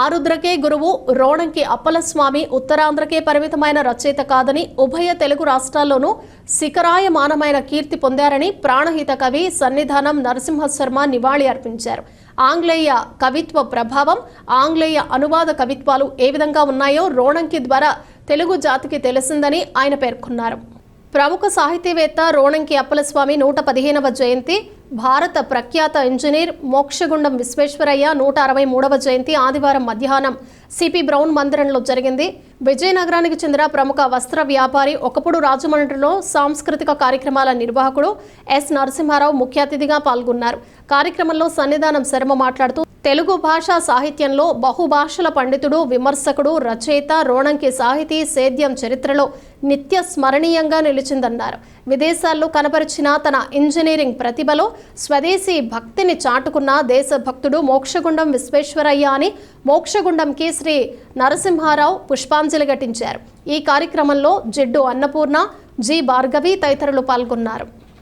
ఆరుద్రకే గురువు రోణంకి అప్పలస్వామి ఉత్తరాంధ్రకే పరిమితమైన రచయిత కాదని ఉభయ తెలుగు రాష్ట్రాల్లోనూ శిఖరాయమానమైన కీర్తి పొందారని ప్రాణహిత కవి సన్నిధానం నరసింహ శర్మ నివాళి అర్పించారు. ఆంగ్లేయ కవిత్వ ప్రభావం ఆంగ్లేయ అనువాద కవిత్వాలు ఏ విధంగా ఉన్నాయో రోణంకి ద్వారా తెలుగు జాతికి తెలిసిందని ఆయన పేర్కొన్నారు. ప్రముఖ సాహితీవేత్త రోణంకి అప్పలస్వామి నూట పదిహేనవ జయంతి భారత ప్రఖ్యాత ఇంజనీర్ మోక్షగుండం విశ్వేశ్వరయ్య నూట అరవై మూడవ జయంతి ఆదివారం మధ్యాహ్నం సిపి బ్రౌన్ మందిరంలో జరిగింది. విజయనగరానికి చెందిన ప్రముఖ వస్త్ర వ్యాపారి ఒకప్పుడు రాజమండ్రిలో సాంస్కృతిక కార్యక్రమాల నిర్వాహకుడు ఎస్ నరసింహారావు ముఖ్య అతిథిగా పాల్గొన్నారు. కార్యక్రమంలో సన్నిధానం శర్మ మాట్లాడుతూ తెలుగు భాషా సాహిత్యంలో బహుభాషల పండితుడు విమర్శకుడు రచయిత రోణంకి సాహితీ సేద్యం చరిత్రలో నిత్య స్మరణీయంగా నిలిచిందన్నారు. విదేశాల్లో కనపరిచిన తన ఇంజనీరింగ్ ప్రతిభలో స్వదేశీ భక్తిని చాటుకున్న దేశభక్తుడు మోక్షగుండం విశ్వేశ్వరయ్య అని మోక్షగుండంకి శ్రీ నరసింహారావు పుష్పాంజలి ఘటించారు. ఈ కార్యక్రమంలో జిడ్డు అన్నపూర్ణ జి భార్గవి తదితరులు పాల్గొన్నారు.